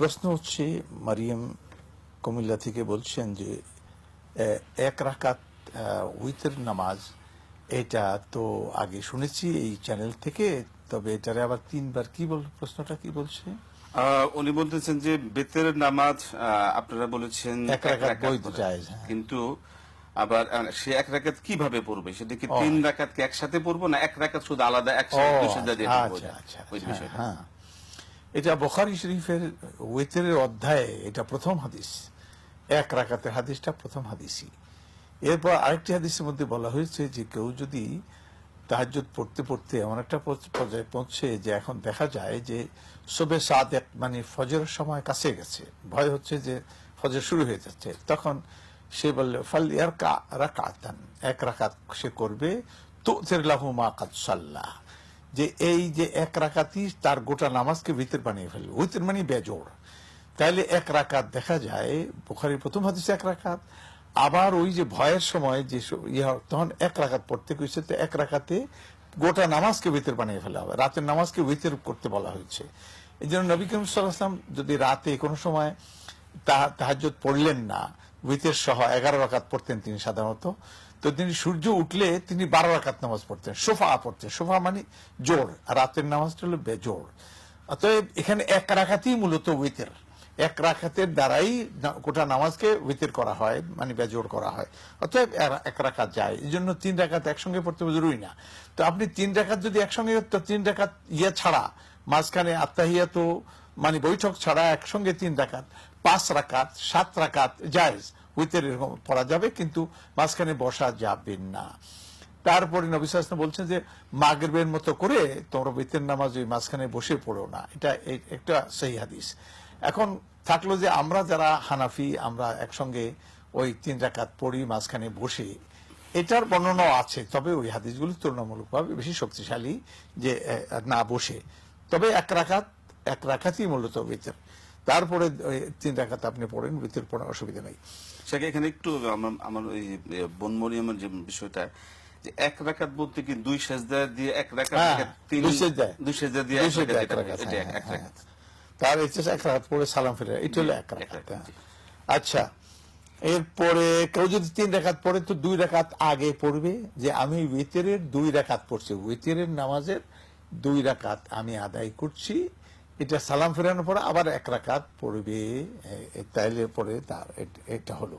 প্রশ্ন হচ্ছে মারিয়াম কুমিল্লা থেকে বলছেন যে এক রাকাত উইথের নামাজ এটা তো আগে শুনেছি এই চ্যানেল থেকে তবে এটারে আবার তিনবার কি বল প্রশ্নটা কি বলছে উনি বলতেছেন যে বেতের নামাজ আপনারা বলেছেন এক রাকাত রাকাত বৈধ জায়েজ, হ্যাঁ। কিন্তু আবার সে এক রাকাত কীভাবে পড়বে সেটা কি। তিন রাকাতকে একসাথে পড়ব না এক রাকাত শুধু আলাদা একসাথে দুই সেজদা দিয়ে পড়ব? আচ্ছা আচ্ছা ওই হ্যাঁ, বিষয়টা হ্যাঁ এটা বখারি শরীফের ওয়েতের অধ্যায়ে এটা প্রথম হাদিস। এক রাকাতের হাদিসটা প্রথম হাদিসই। এরপর আরেকটি হাদিসের মধ্যে বলা হয়েছে যে কেউ যদি তাহাজ্জুদ পড়তে পড়তে এমন একটা পর্যায়ে পৌঁছে যে এখন দেখা যায় যে সবে সাদেক মানে ফজরের সময় কাছে গেছে। ভয় হচ্ছে যে ফজর শুরু হয়ে যাচ্ছে। তখন সে বললে, ফাল ইয়ার কা রাকাতান। এক রাকাত সে করবে তো লাহু মা কাদ সাল্লাহ যে এই যে এক রাকাতই তার গোটা নামাজকে ভিতর বানিয়ে ফেলবে। ভিতর মানে বেজোড়। তাইলে এক রাকাত দেখা যায়, বুখারির প্রথম হাদিসে এক রাকাত, আবার ওই যে ভয়ের সময় যে তখন এক রাকাত পড়তে কইছে তো এক রাকাতে গোটা নামাজকে ভিতর বানিয়ে ফেলা হবে। রাতের নামাজকে ভিতর করতে বলা হয়েছে। এই জন্য নবী করিম যদি রাতে কোনো সময় তাহাজ্জুদ পড়লেন না উইতের সহ এগারো রাকাত পড়তেন তিনি সাধারণত তো তিনি সূর্য উঠলে তিনি বারো রাকাত নামাজ পড়তেন। সোফা পড়তেন। সোফা মানে জোর। আর রাতের নামাজটা হলো বেজোর। অতএব এখানে এক রাখাতেই মূলত উইতের। এক রাখাতের দ্বারাই গোটা নামাজকে উইতের করা হয় মানে বেজোর করা হয়। অতএব এক রাখাত যায়। এই জন্য তিন রাখাত একসঙ্গে পড়তে জরুরি না। তো আপনি তিন রাখাত যদি একসঙ্গে, তো তিন রাখাত ইয়ে ছাড়া, মাঝখানে আত্মাহিয়া তো মানে বৈঠক ছাড়া একসঙ্গে তিন রাকাত, পাঁচ রাকাত, সাত রাকাত, জায়েজ। উইতের এরকম পড়া যাবে, কিন্তু মাঝখানে বসা যাবে না। তারপরে নবী সাল্লাল্লাহু বলছেন যে, মাগরিবের মতো করে তোমরা বেতের নামাজ ওই মাঝখানে বসে পড়ো না। এটা একটা সেই হাদিস। এখন থাকল যে, আমরা যারা হানাফি, আমরা একসঙ্গে ওই তিন রাকাত পড়ি, মাঝখানে বসে। এটার বর্ণনাও আছে, তবে ওই হাদিসগুলি তুলনামূলকভাবে বেশি শক্তিশালী যে না বসে। তবে এক রাখাত এক রাখাতই মূলত বেতের তারপরে তিন রাকাত আপনি পড়েন বেতের পড়ার অসুবিধা নেই। সেটা এখানে একটু আমার আমার ওই বনমরিয়ামের যে বিষয়টা যে এক রাকাত বলতে কি দুই সেজদা দিয়ে এক রাকাত হ্যাঁ, তিন দুই সেজদা। দিয়ে এক রাকাত এটা- রাকাত, হ্যাঁ, এক- এক হ্যাঁ, রাকাত। তার হচ্ছে এক রাকাত পড়ে সালাম ফিরে এটা হলো এক এক রাকাত। আচ্ছা এরপরে কেউ যদি তিন রেখাত পড়ে তো দুই রেখাত আগে পড়বে যে আমি উইতেরের দুই রেখাত পড়ছি। উইতেরের নামাজের দুই রাকাত আমি আদায় করছি এটা সালাম ফেরানোর পরে আবার এক রাকাত পড়বে তাইলে পরে তার এটা হলো।